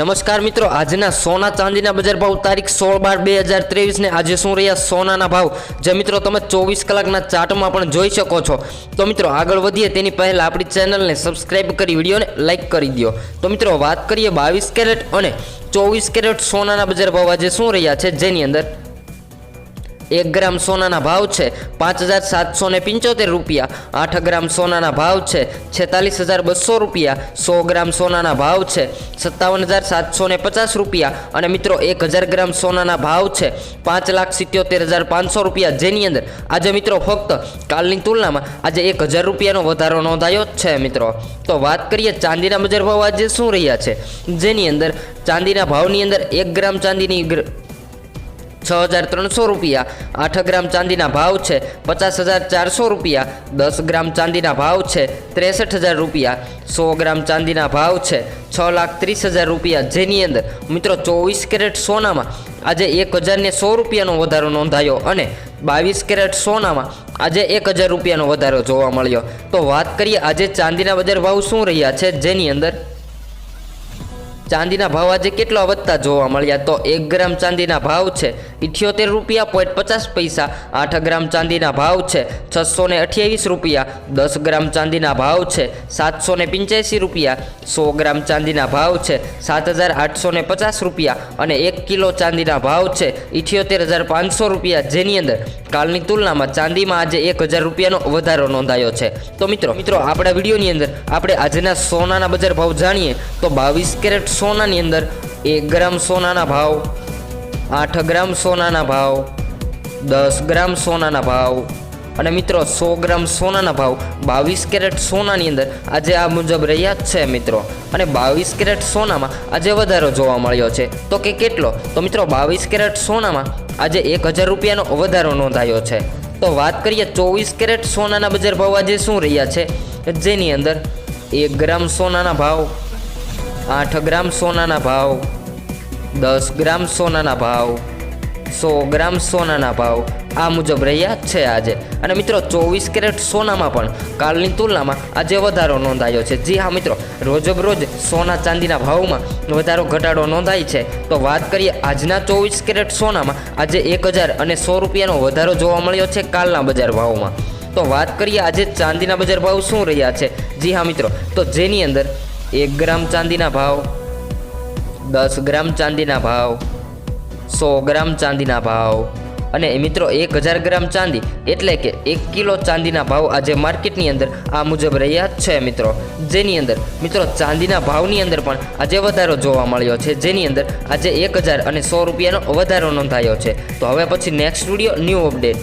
નમસ્કાર મિત્રો, આજના સોના ચાંદીના બજાર ભાવ તારીખ સોળ બાર બે હજાર ત્રેવીસને આજે શું રહ્યા સોનાના ભાવ? જે મિત્રો તમે ચોવીસ કલાકના ચાર્ટમાં પણ જોઈ શકો છો. તો મિત્રો, આગળ વધીએ. તેની પહેલાં આપણી ચેનલને સબસ્ક્રાઈબ કરી, વિડીયોને લાઇક કરી દો તો મિત્રો, વાત કરીએ બાવીસ કેરેટ અને ચોવીસ કેરેટ સોનાના બજાર ભાવ આજે શું રહ્યા છે? જેની અંદર એક ગ્રામ સોનાના ભાવ છે પાંચ હજાર સાતસો ને પંચોતેર રૂપિયા. આઠ ગ્રામ સોનાના ભાવ છે છેતાલીસ હજાર બસો રૂપિયા. સો ગ્રામ સોનાના ભાવ છે સત્તાવન હજાર સાતસો ને પચાસ રૂપિયા. અને મિત્રો, એક હજાર ગ્રામ સોનાના ભાવ છે પાંચ લાખ સિત્યોતેર હજાર પાંચસો રૂપિયા. જેની અંદર આજે મિત્રો ફક્ત કાલની તુલનામાં આજે એક હજાર રૂપિયાનો વધારો નોંધાયો જ છે મિત્રો. તો વાત કરીએ ચાંદીના બજાર ભાવ આજે શું રહ્યા છે? જેની અંદર ચાંદીના ભાવની અંદર એક ગ્રામ ચાંદીની છ હજાર ત્રણસો રૂપિયા. આઠ ગ્રામ ચાંદીના ભાવ છે પચાસ હજાર ચારસો રૂપિયા. દસ ગ્રામ ચાંદીના ભાવ છે ત્રેસઠ હજાર રૂપિયા. સો ગ્રામ ચાંદીના ભાવ છે છ લાખ ત્રીસ હજાર રૂપિયા. જેની અંદર મિત્રો ચોવીસ કેરેટ સોનામાં આજે એક હજારને સો રૂપિયાનો વધારો નોંધાયો અને બાવીસ કેરેટ સોનામાં આજે એક હજાર રૂપિયાનો વધારો જોવા મળ્યો. તો વાત કરીએ આજે ચાંદીના બજાર ભાવ શું રહ્યા છે? જેની અંદર ચાંદીના ભાવ આજે કેટલા વધતા જોવા મળ્યા? તો એક ગ્રામ ચાંદીના ભાવ છે ઇઠ્યોતેર રૂપિયા પોઈન્ટ પચાસ પૈસા, આઠ ગ્રામ ચાંદીના ભાવ છે છસો ને અઠ્યાવીસ રૂપિયા, દસ ગ્રામ ચાંદીના ભાવ છે સાતસો ને પંચ્યાસી રૂપિયા, સો ગ્રામ ચાંદીના ભાવ છે સાત હજાર આઠસો ને પચાસ રૂપિયા અને એક કિલો ચાંદીના ભાવ છે ઇઠ્યોતેર હજાર પાંચસો રૂપિયા. જેની અંદર કાલની તુલનામાં ચાંદીમાં આજે એક હજાર રૂપિયાનો વધારો નોંધાયો છે. તો મિત્રો મિત્રો, આપણા વિડીયોની અંદર આપણે આજના સોનાના બજાર ભાવ જાણીએ તો બાવીસ કેરેટ સોનાની અંદર એક ગ્રામ સોનાના ભાવ, આઠ ગ્રામ સોનાના ભાવ, દસ ગ્રામ સોનાના ભાવ અને મિત્રો સો ગ્રામ સોનાના ભાવ. બાવીસ કેરેટ સોનાની અંદર આજે આ મુજબ રહ્યા જ છે મિત્રો. અને બાવીસ કેરેટ સોનામાં આજે વધારો જોવા મળ્યો છે. તો કે કેટલો? તો મિત્રો બાવીસ કેરેટ સોનામાં આજે એક હજાર રૂપિયાનો વધારો નોંધાયો છે. તો વાત કરીએ ચોવીસ કેરેટ સોનાના બજાર ભાવ આજે શું રહ્યા છે? જેની અંદર એક ગ્રામ સોનાના ભાવ આઠ ગ્રામ સોનાના ભાવ, દસ ગ્રામ સોનાના ભાવ, સો ગ્રામ સોનાના ભાવ, આ મુજબ રહ્યા છે આજે. અને મિત્રો, ચોવીસ કેરેટ સોનામાં પણ કાલની તુલનામાં આજે વધારો નોંધાયો છે. જી હા મિત્રો, રોજબરોજ સોના ચાંદીના ભાવમાં વધારો, ઘટાડો નોંધાય છે. તો વાત કરીએ આજના ચોવીસ કેરેટ સોનામાં આજે એક હજાર અને સો રૂપિયાનો વધારો જોવા મળ્યો છે કાલના બજાર ભાવમાં. તો વાત કરીએ આજે ચાંદીના બજાર ભાવ શું રહ્યા છે? જી હા મિત્રો, તો જેની અંદર એક ગ્રામ ચાંદીના ભાવ, દસ ગ્રામ ચાંદીના ભાવ, સો ગ્રામ ચાંદીના ભાવ. અને મિત્રો, એક હજાર ગ્રામ ચાંદી એટલે કે એક કિલો ચાંદીના ભાવ આજે માર્કેટની અંદર આ મુજબ રહ્યા છે મિત્રો. જેની અંદર, મિત્રો, ચાંદીના ભાવની અંદર પણ આજે વધારો જોવા મળ્યો છે. જેની અંદર આજે એક હજાર અને સો રૂપિયાનો વધારો નોંધાયો છે. તો હવે પછી નેક્સ્ટ વીડિયો ન્યૂ અપડેટ